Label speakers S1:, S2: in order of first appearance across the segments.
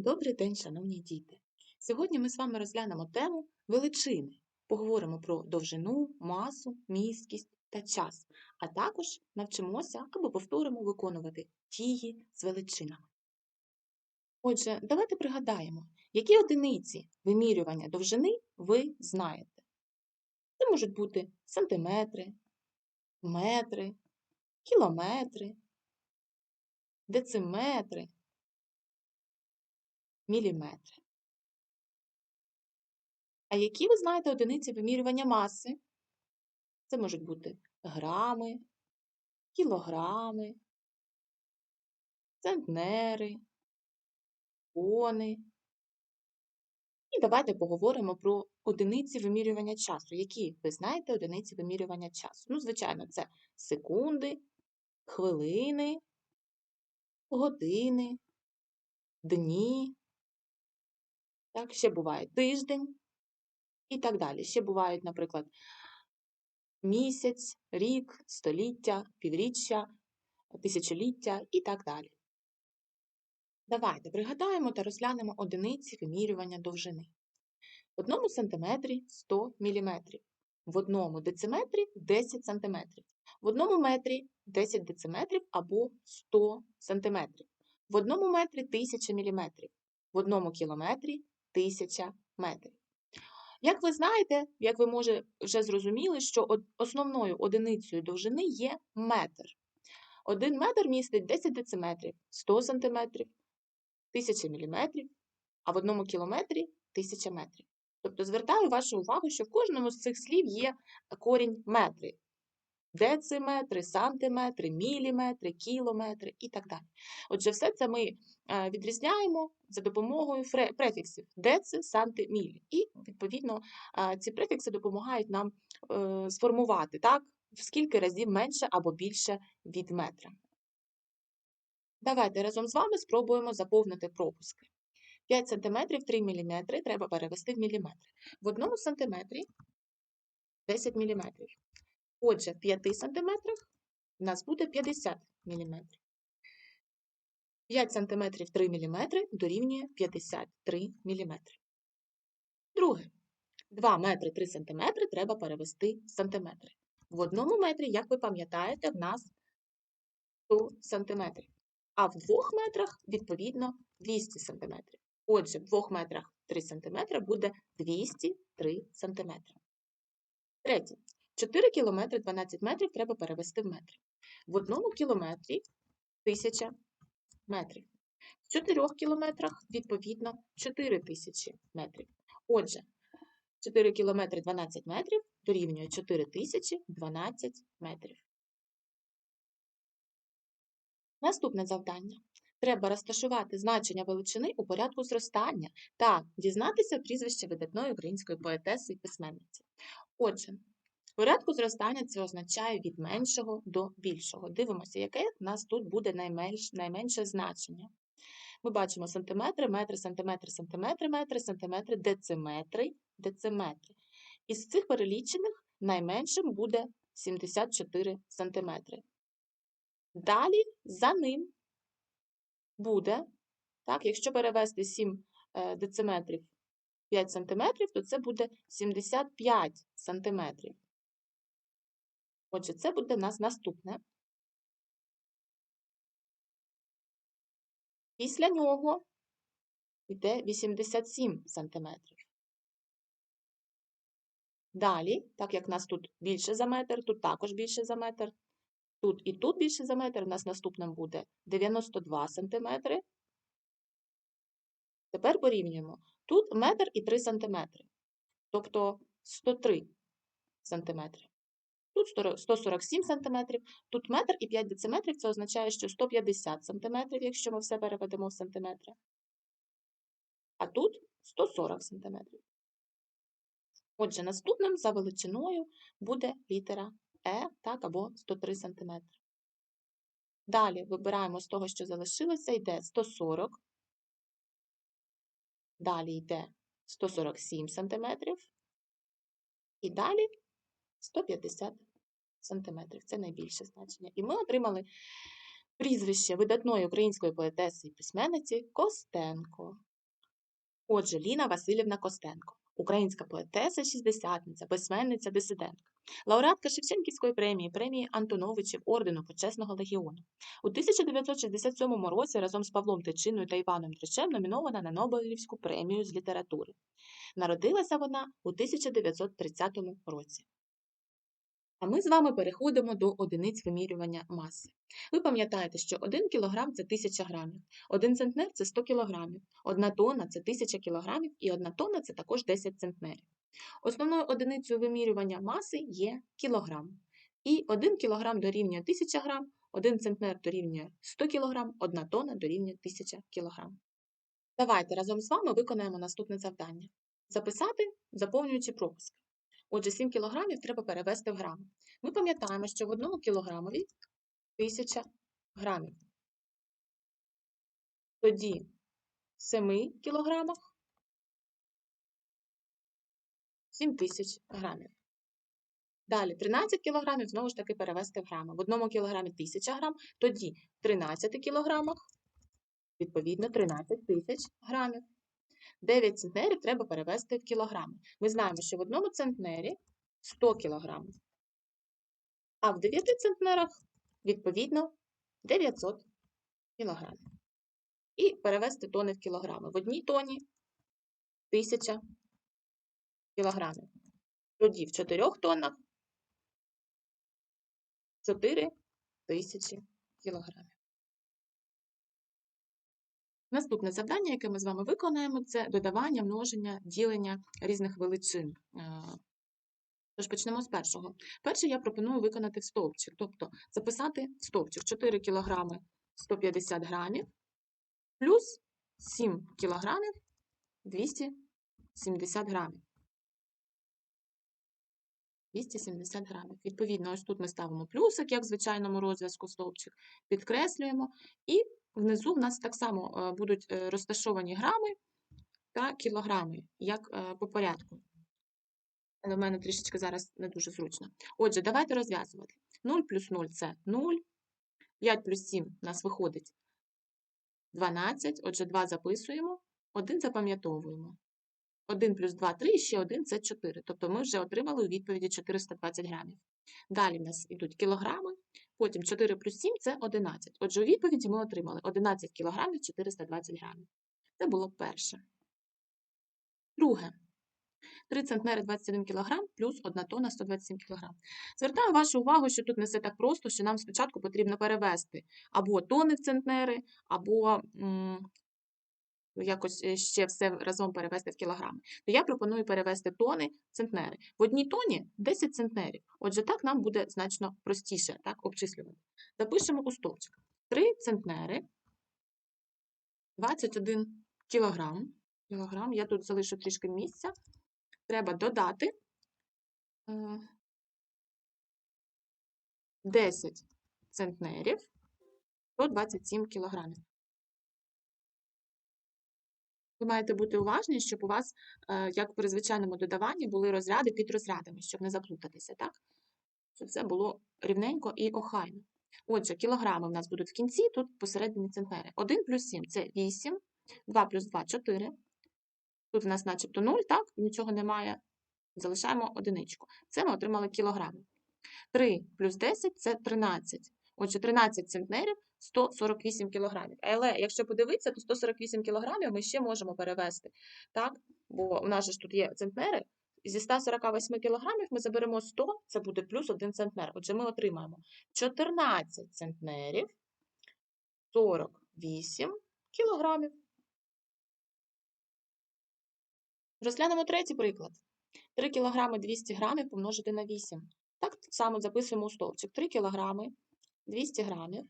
S1: Добрий день, шановні діти! Сьогодні ми з вами розглянемо тему величини. Поговоримо про довжину, масу, міськість та час, а також навчимося або повторимо виконувати дії з величинами. Отже, давайте пригадаємо, які одиниці вимірювання довжини ви знаєте. Це можуть бути сантиметри, метри, кілометри, дециметри, міліметри. А які ви знаєте одиниці вимірювання маси? Це можуть бути грами, кілограми, центнери, тони. І давайте поговоримо про одиниці вимірювання часу. Які ви знаєте одиниці вимірювання часу? Ну, звичайно, це секунди, хвилини, години, дні. Так, ще буває тиждень і так далі. Ще бувають, наприклад, місяць, рік, століття, півріччя, тисячоліття і так далі. Давайте пригадаємо та розглянемо одиниці вимірювання довжини. В одному сантиметрі 100 мм, в одному дециметрі 10 см, в одному метрі 10 дециметрів або 100 см, в одному метрі 1000 мм, в одному кілометрі 1000 метрів. Як ви знаєте, як ви може вже зрозуміли, що основною одиницею довжини є метр. Один метр містить 10 дециметрів, 100 сантиметрів, 1000 міліметрів, а в одному кілометрі 1000 метрів. Тобто звертаю вашу увагу, що в кожному з цих слів є корінь метри. Дециметри, сантиметри, міліметри, кілометри і так далі. Отже, все це ми відрізняємо за допомогою префіксів деци, санти, мілі. І, відповідно, ці префікси допомагають нам е, сформувати, так, в скільки разів менше або більше від метра. Давайте разом з вами спробуємо заповнити пропуски. 5 см 3 мм треба перевести в міліметри. В одному сантиметрі 10 мм. Отже, в 5 см у нас буде 50 мм. 5 см 3 мм дорівнює 53 мм. Друге. 2 метри 3 см треба перевести в сантиметри. В одному метрі, як ви пам'ятаєте, в нас 100 см. А в 2 метрах, відповідно, 200 см. Отже, в 2 метрах 3 см буде 203 см. Третє. 4 кілометри 12 метрів треба перевести в метри. В одному кілометрі 1000 метрів. В 4 кілометрах, відповідно, 4000 метрів. Отже, 4 кілометри 12 метрів дорівнює 4012 метрів. Наступне завдання. Треба розташувати значення величини у порядку зростання та дізнатися прізвище видатної української поетеси і письменниці. Отже, порядку зростання це означає від меншого до більшого. Дивимося, яке в нас тут буде найменш, найменше значення. Ми бачимо сантиметри, метри, сантиметри, сантиметри, метри, сантиметри, дециметри, дециметри. Із цих перелічених найменшим буде 74 сантиметри. Далі за ним буде, так, якщо перевести 7 е, дециметрів 5 сантиметрів, то це буде 75 сантиметрів. Отже, це буде у нас наступне. Після нього йде 87 сантиметрів. Далі, так як нас тут більше за метр, тут також більше за метр, тут і тут більше за метр, у нас наступним буде 92 сантиметри. Тепер порівнюємо. Тут метр і 3 сантиметри, тобто 103 сантиметри. Тут 147 см, тут метр і 5 дециметрів, це означає, що 150 см, якщо ми все переведемо в сантиметри. А тут 140 см. Отже, наступним за величиною буде літера Е, так, або 103 см. Далі вибираємо з того, що залишилося, йде 140, далі йде 147 см, і далі 150 сантиметрів. Це найбільше значення. І ми отримали прізвище видатної української поетеси і письменниці Костенко. Отже, Ліна Васильівна Костенко, українська поетеса, шістдесятниця, письменниця, дисидентка, лауреатка Шевченківської премії, премії Антоновичів ордену Почесного легіону. У 1967 році разом з Павлом Тичиною та Іваном Тричем номінована на Нобелівську премію з літератури. Народилася вона у 1930 році. А ми з вами переходимо до одиниць вимірювання маси. Ви пам'ятаєте, що 1 кг – це 1000 грамів, 1 центнер – це 100 кг, 1 тонна – це 1000 кг і 1 тонна – це також 10 центнерів. Основною одиницею вимірювання маси є кілограм. І 1 кг дорівнює 1000 грам, 1 центнер дорівнює 100 кг, 1 тонна дорівнює 1000 кг. Давайте разом з вами виконаємо наступне завдання. Записати, заповнюючи пропуски. Отже, 7 кілограмів треба перевести в грами. Ми пам'ятаємо, що в одному кілограмові 1000 грамів. Тоді в 7 кілограмах 7000 грамів. Далі 13 кілограмів знову ж таки перевести в грами. В одному кілограмі 1000 грам, тоді в 13 кілограмах, відповідно, 13 тисяч грамів. 9 центнерів треба перевести в кілограми. Ми знаємо, що в одному центнері 100 кілограмів, а в 9 центнерах, відповідно, 900 кілограмів. І перевести тони в кілограми. В одній тоні 1000 кілограмів. Тоді в 4 тоннах 4 тисячі кілограмів. Наступне завдання, яке ми з вами виконаємо, це додавання, множення, ділення різних величин. Е, Тож почнемо з першого. Перше я пропоную виконати в стовпчик, тобто записати стовпчик 4 кг 150 грамів плюс 7 кг 270 грамів. 270 грамів. Відповідно, ось тут ми ставимо плюсик, як в звичайному розв'язку стовпчик, підкреслюємо, і внизу в нас так само е, будуть е, розташовані грами та кілограми, як е, по порядку. Але в мене трішечки зараз не дуже зручно. Отже, давайте розв'язувати. 0 плюс 0 це 0. 5 плюс 7 у нас виходить 12. Отже, 2 записуємо, 1 запам'ятовуємо. 1 плюс 2 3, і ще 1 це 4. Тобто ми вже отримали у відповіді 420 грамів. Далі в нас йдуть кілограми, потім 4 плюс 7 це 11. Отже, у відповіді ми отримали 11 кг 420 грамів. Це було перше. Друге. 3 центнери 21 кг плюс 1 тонна 127 кг. Звертаю вашу увагу, що тут не все так просто, що нам спочатку потрібно перевести або тони в центнери, або якось е, ще все разом перевести в кілограми. То я пропоную перевести тони в центнери. В одній тоні 10 центнерів. Отже, так нам буде значно простіше так, обчислювати. Запишемо у стовпчик. 3 центнери 21 кілограм. кілограм. Я тут залишу трішки місця. Треба додати 10 центнерів 127 кілограмів. Ви маєте бути уважні, щоб у вас, е, як при звичайному додаванні, були розряди під розрядами, щоб не заплутатися, так? Щоб все було рівненько і охайно. Отже, кілограми в нас будуть в кінці, тут посередині центнери. 1 плюс 7 це 8, 2 плюс 2 4. Тут в нас начебто 0, так? Нічого немає. Залишаємо одиничку. Це ми отримали кілограми. 3 плюс 10 це 13. Отже, 13 центнерів 148 кілограмів. Але якщо подивитися, то 148 кілограмів ми ще можемо перевести. Так? Бо у нас ж тут є центнери. Зі 148 кілограмів ми заберемо 100, це буде плюс 1 центнер. Отже, ми отримаємо 14 центнерів 48 кілограмів. Розглянемо третій приклад. 3 кг 200 грамів помножити на 8. Так само записуємо у стовпчик. 3 кг 200 грамів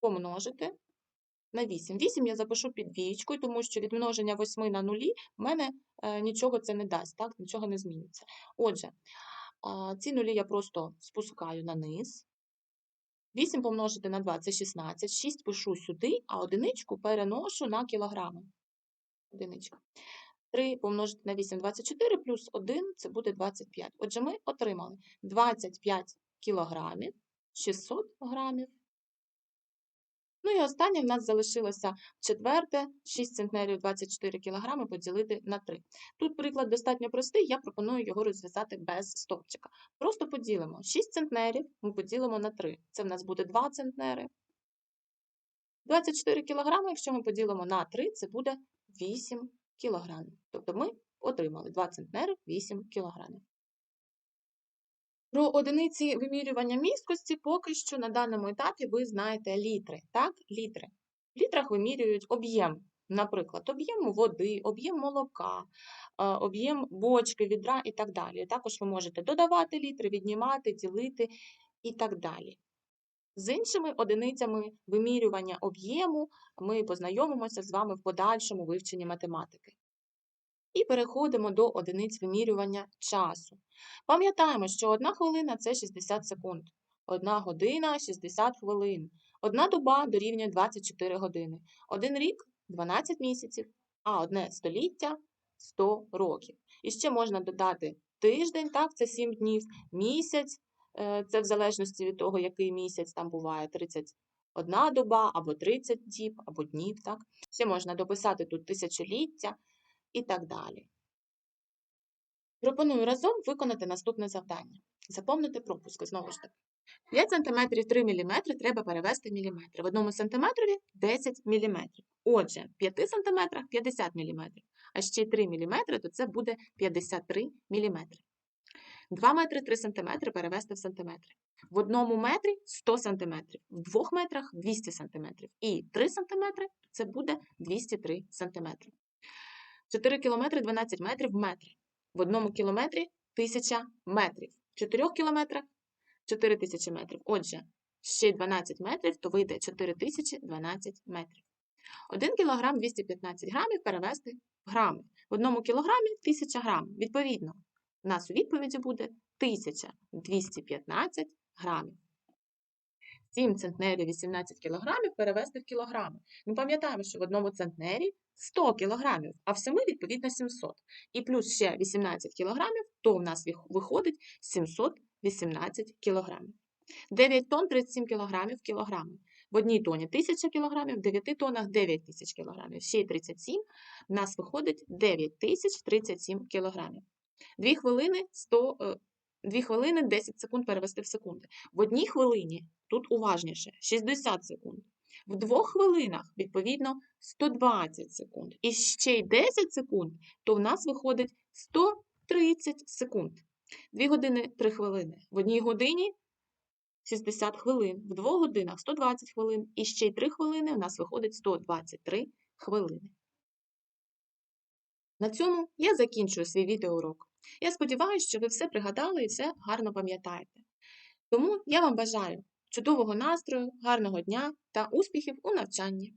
S1: помножити на 8. 8 я запишу під двічкою, тому що від множення 8 на 0 в мене е, нічого це не дасть, так? нічого не зміниться. Отже, ці нулі я просто спускаю на низ. 8 помножити на 2 це 16, 6 пишу сюди, а одиничку переношу на кілограми. Одиничка. 3 помножити на 8 – 24, плюс 1 – це буде 25. Отже, ми отримали 25 кілограмів 600 грамів Ну і останнє в нас залишилося четверте, 6 центнерів 24 кг поділити на 3. Тут приклад достатньо простий, я пропоную його розв'язати без стовпчика. Просто поділимо 6 центнерів, ми поділимо на 3. Це в нас буде 2 центнери. 24 кг, якщо ми поділимо на 3, це буде 8 кг. Тобто ми отримали 2 центнери 8 кг. Про одиниці вимірювання місткості поки що на даному етапі ви знаєте літри. Так, літри. В літрах вимірюють об'єм, наприклад, об'єм води, об'єм молока, е, об'єм бочки, відра і так далі. Також ви можете додавати літри, віднімати, ділити і так далі. З іншими одиницями вимірювання об'єму ми познайомимося з вами в подальшому вивченні математики. І переходимо до одиниць вимірювання часу. Пам'ятаємо, що 1 хвилина це 60 секунд, 1 година 60 хвилин, 1 доба дорівнює 24 години, 1 рік 12 місяців, а одне століття 100 років. І ще можна додати тиждень, так, це 7 днів, місяць, е, це в залежності від того, який місяць там буває 31 доба, або 30 діб, або днів. Так. Ще можна дописати тут тисячоліття і так далі. Пропоную разом виконати наступне завдання. Заповнити пропуски, знову ж таки. 5 см 3 мм треба перевести в міліметри. В одному сантиметрові 10 мм. Отже, в 5 см 50 мм, а ще 3 мм, то це буде 53 мм. 2 метри 3 см перевести в сантиметри. В одному метрі 100 см, в двох метрах 200 см. І 3 см це буде 203 см. 4 кілометри 12 метрів в метрі. В одному кілометрі 1000 метрів. В 4 кілометрах 4000 метрів. Отже, ще 12 метрів, то вийде 4012 метрів. 1 кілограм 215 грамів перевести в грами. В одному кілограмі 1000 грамів. Відповідно, у нас у відповіді буде 1215 грамів. 7 центнерів 18 кілограмів перевести в кілограми. Ми пам'ятаємо, що в одному центнері 100 кілограмів, а в 7 відповідно 700. І плюс ще 18 кілограмів, то в нас виходить 718 кілограмів. 9 тонн 37 кілограмів в кілограми. В одній тоні 1000 кілограмів, в 9 тоннах 9000 кілограмів. Ще й 37, в нас виходить 9037 кілограмів. 2 хвилини 100, 2 хвилини 10 секунд перевести в секунди. В одній хвилині, тут уважніше, 60 секунд. В двох хвилинах, відповідно, 120 секунд. І ще й 10 секунд, то в нас виходить 130 секунд. 2 години 3 хвилини. В одній годині 60 хвилин, в двох годинах 120 хвилин, і ще й 3 хвилини у нас виходить 123 хвилини. На цьому я закінчую свій відеоурок. Я сподіваюся, що ви все пригадали і все гарно пам'ятаєте. Тому я вам бажаю чудового настрою, гарного дня та успіхів у навчанні!